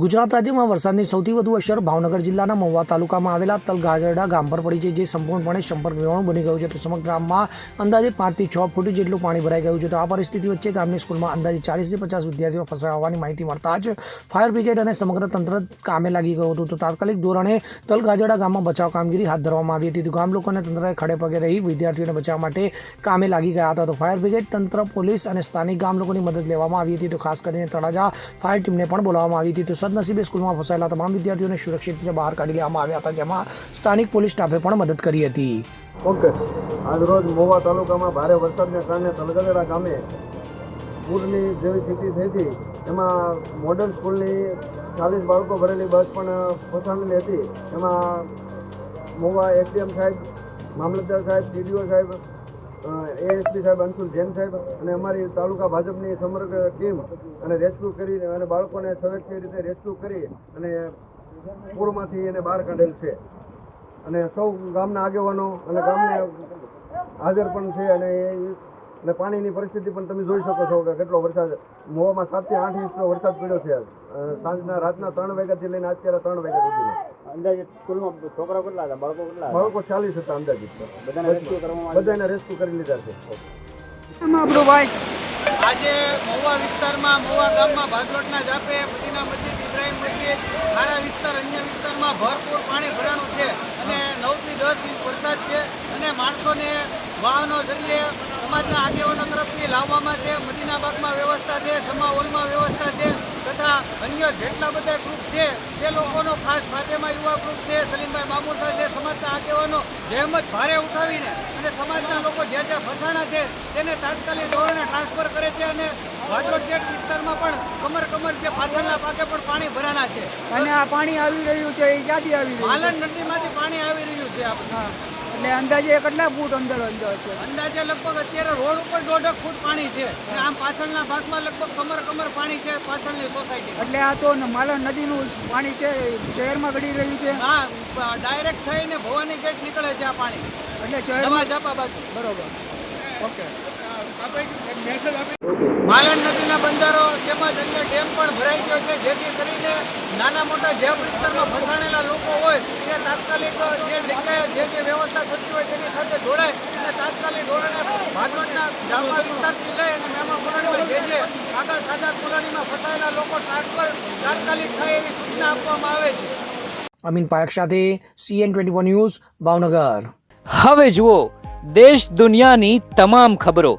ગુજરાત રાજ્યમાં વરસાદની સૌથી વધુ અસર ભાવનગર જિલ્લાના મહુવા તાલુકામાં આવેલા તલગાજરડા ગામ પર પડી છે, જે સંપૂર્ણપણે સંપર્ક વિહોણું બની ગયું છે. તો સમગ્ર ગામમાં અંદાજે પાંચથી છ ફૂટ જેટલું પાણી ભરાઈ ગયું છે. તો આ પરિસ્થિતિ વચ્ચે ગામની સ્કૂલમાં અંદાજે ચાલીસથી પચાસ વિદ્યાર્થીઓ ફસાયા હોવાની માહિતી મળતા જ ફાયર બ્રિગેડ અને સમગ્ર તંત્ર કામે લાગી ગયું હતું. તો તાત્કાલિક ધોરણે તલગાજરડા ગામમાં બચાવ કામગીરી હાથ ધરવામાં આવી હતી. તો ગામ લોકોને તંત્રએ ખડે પગે રહી વિદ્યાર્થીઓને બચાવવા માટે કામે લાગી ગયા હતા. તો ફાયર બ્રિગેડ, તંત્ર, પોલીસ અને સ્થાનિક ગામ લોકોની મદદ લેવામાં આવી હતી. તો ખાસ કરીને તળાજા ફાયર ટીમને પણ બોલાવવામાં આવી હતી. તો સદનસીબે સ્કૂલમાં ફસાયેલા તમામ વિદ્યાર્થીઓને સુરક્ષિત રીતે બહાર કાઢી લેવામાં આવ્યા હતા, જેમાં સ્થાનિક પોલીસ સ્ટાફે પણ મદદ કરી હતી. ઓકે. આજરોજ મોવા તાલુકામાં ભારે વરસાદને કારણે તલગદરા ગામે પૂરની જેવી સ્થિતિ થઈ હતી. એમાં મોડર્ન સ્કૂલની ચાલીસ બાળકો ભરેલી બસ પણ ફસાણેલી હતી. એમાં મોવા એસડીએમ સાહેબ, મામલતદાર સાહેબ, સીડીઓ સાહેબ એએસપી સાહેબ અંશુલ જૈન સાહેબ અને અમારી તાલુકા ભાજપની સમગ્ર ટીમ અને રેસ્ક્યુ કરી અને બાળકોને સુરક્ષિત રીતે રેસ્ક્યુ કરી અને પૂરમાંથી એને બહાર કાઢેલ છે. અને સૌ ગામના આગેવાનો અને ગામને હાજર પણ છે અને અને પાણીની પરિસ્થિતિ પણ તમે જોઈ શકો છો કે કેટલો વરસાદ મોવામાં સાતથી આઠ ઇંચનો વરસાદ પડ્યો છે. સાંજના રાતના ત્રણ વાગ્યાથી લઈને અત્યારે ત્રણ વાગ્યા સુધીમાં અંદાજે સ્કૂલમાં છોકરા કેટલા હતા? બાળકો કેટલા બાળકો ચાલીસ હતા અંદાજે બધાને રેસ્ક્યુ કરવામાં બધાને રેસ્ક્યુ કરી લીધા છે. આજે મહુવા વિસ્તારમાં મહુવા ગામમાં ભાગલોટના જાપે મદીના મસ્જિદ ઇબ્રાહિમ મસ્જિદ મારા વિસ્તાર અન્ય વિસ્તારમાં ભરપૂર પાણી ભરાણું છે. અને નવથી દસ ઇંચ વરસાદ છે. અને માણસોને વાહનો જરીએ સમાજના આગેવાનો તરફથી લાવવામાં છે. મદીના બાગમાં વ્યવસ્થા છે સમા હોલમાં વ્યવસ્થા છે તથા અન્ય જેટલા બધા ગ્રુપ છે તે લોકોનો ખાસ ફાતેમા યુવા ગ્રુપ છે સલીમભાઈ મામુસા છે સમાજના આગેવાનો જહેમત ભારે ઉઠાવીને અને સમાજના લોકો જે જે ફસાણા છે તેને તાત્કાલિક ધોરણે ટ્રાન્સફર કરે છે અને વાજરોડ ગેટ વિસ્તારમાં પણ કમર કમર જે પાછળના પાકે પણ પાણી ભરાણા છે. અને આ પાણી આવી રહ્યું છે એ ક્યાંથી આવી રહ્યું માલન નદીમાંથી પાણી આવી રહ્યું છે આપણે એટલે અંદાજે કેટલા ફૂટ અંદર અંદર છે? અંદાજે લગભગ અત્યારે રોડ ઉપર દોઢ ફૂટ પાણી છે. અને આમ પાછળના ભાગમાં લગભગ કમર કમર પાણી છે પાછળની સોસાયટી એટલે આ તો માલણ નદીનું પાણી છે શહેરમાં ગળી રહ્યું છે? હા ડાયરેક્ટ થઈને ભવાની ગેટ નીકળે છે આ પાણી. એટલે શહેરમાં જાપા બાજુ. બરોબર. ઓકે. માલણ નદીના બંધારો તેમજ અન્ય ડેમ પણ ભરાઈ ગયો છે. જેથી કરીને નાના મોટા જે વિસ્તારમાં ફસાણેલા લોકો હોય તે તાત્કાલિક જે જગ્યાએ જે જે વ્યવસ્થા થતી હોય તેની સાથે જોડાય અને તાત્કાલિક ધોરણે ભાગવતના જામા વિસ્તારથી લઈ અને મેમા કોલોનીમાં જે જે આગળ સાદા કોલોનીમાં ફસાયેલા લોકો ટ્રાન્સફર તાત્કાલિક થાય એવી સૂચના આપવામાં આવે છે. અમીન પાયક સાથે સીએન ટ્વેન્ટી ન્યૂઝ ભાવનગર. હવે જુઓ દેશ દુનિયાની તમામ ખબરો.